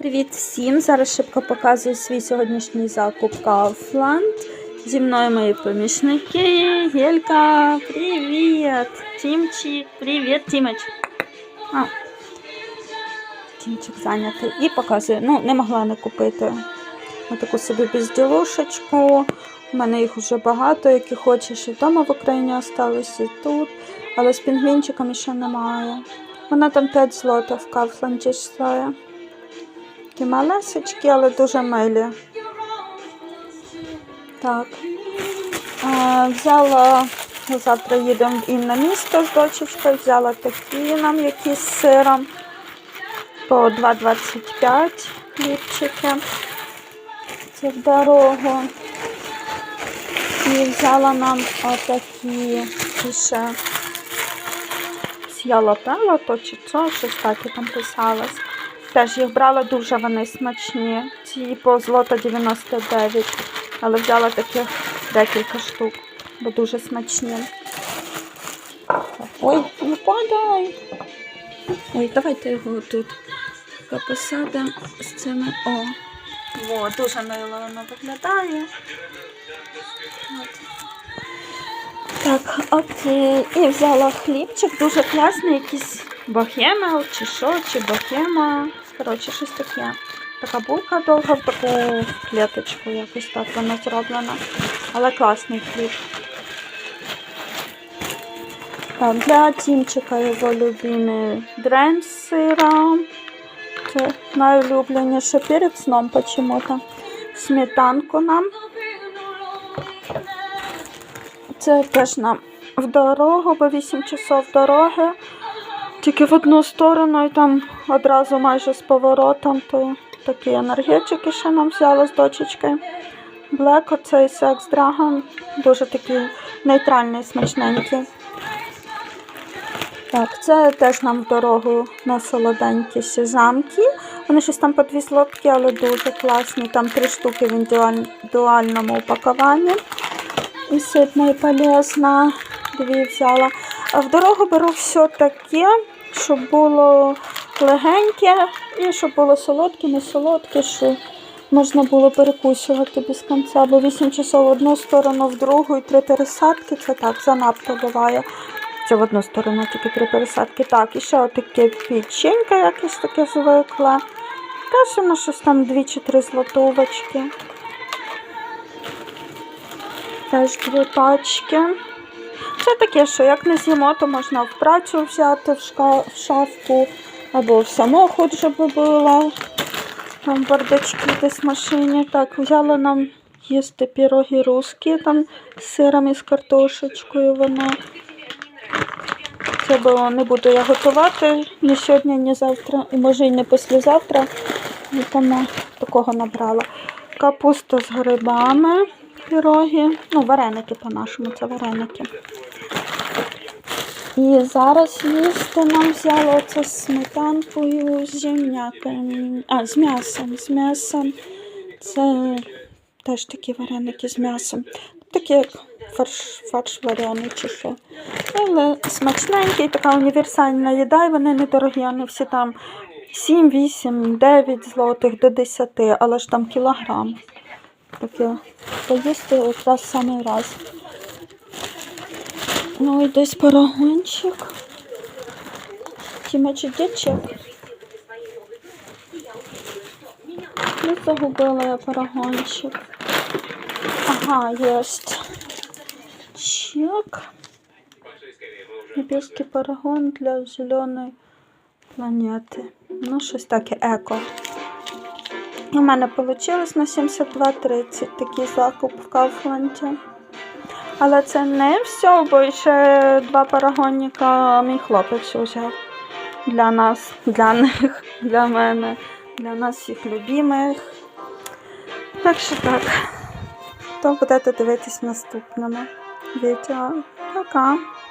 Привіт всім! Зараз шибко показую свій сьогоднішній закуп Kaufland. Зі мною мої помічники. Гелька, привіт! Тімчик, привіт, Тімич. А, Тімчик зайнятий. І показую. Ну, не могла не купити таку собі безділушечку. У мене їх вже багато, які хочеш. І вдома в Україні залишилися, і тут. Але з пінгвінчиками ще немає. Вона там 5 злотих в Kaufland стоїть. Такі малесечки, але дуже милі. Так. А, взяла, завтра їдемо і на місто з дочечкою, взяла такі нам, які з сиром по 2,25 хлібчики. Це в дорогу. І взяла нам отакі ще с'ялопело, то чи це, щось таке там писалось. Теж їх брала дуже вони смачні. Ці по злота 99, але взяла таких декілька штук, бо дуже смачні. Ой, не падай. Ой, давайте його тут посадимо з цими. О, О дуже мило воно виглядає. От. Так, окей. І взяла хлібчик, дуже класний, якийсь бохема чи що, чи бохема. Коротше, щось таке. Така булка довга в таку клеточку, якось так вона зроблена. Але класний хліб. Так, для Тімчика його любимий дрен з сиром. Це найулюбленіше перед сном почему-то. Сметанку нам. Це теж нам в дорогу, бо 8 часов дороги. Тільки в одну сторону і там одразу майже з поворотом, то такі енергетики ще нам взяли з дочечкою. Блек, оцей Sex Dragon, дуже такий нейтральний, смачненький. Так, це теж нам в дорогу на солоденькі сезамки. Вони щось там по дві солодкі, але дуже класні. Там три штуки в індивідуаль- індивідуальному упакуванні. І ситна і полезна. Дві взяла. А в дорогу беру все таке, щоб було легеньке і щоб було солодке, не солодке, щоб можна було перекусувати без кінця. Бо 8 часов в одну сторону, в другу і три пересадки. Це так, занадто буває. Це в одну сторону тільки три пересадки. Так, і ще отаке печенька якесь таке звикле. Теж воно щось там дві чи три злотовочки. Теж дві пачки. Це таке, що як не з'їмо, то можна в працю взяти в, шка- в шафку або в самохід, щоб було. Там бардачки десь в машині. Так, взяла нам їсти піроги русські, там з сиром і з картошечкою воно. Це бо не буду я готувати ні сьогодні, ні завтра, і може і не післязавтра. І тому такого набрала. Капуста з грибами, піроги. Ну, вареники по-нашому, це вареники. І зараз їсти нам взяла оце з сметанкою, з земняками. А, з м'ясом. З м'ясом. Це теж такі вареники з м'ясом. Такі як фарш, фарш варений чи що. Але смачненький, така універсальна їда, і вони недорогі, вони всі там 7, 8, 9 злотих до 10, але ж там кілограм. Таке поїсти якраз самий раз. Ну і десь парагончик. Тімечі дічик. Не загубила я парагончик. Ага, єсть. Чек. Небесний парагон для зеленої планети. Ну, щось таке еко. В мене вийшло на 72,30 такий закуп в Кауфланді. Але це не все, бо ще два парагонника мій хлопець взяв. Для нас, для них, для мене, для нас всіх любимих. Так що так. То будете дивитись наступному відео. Пока!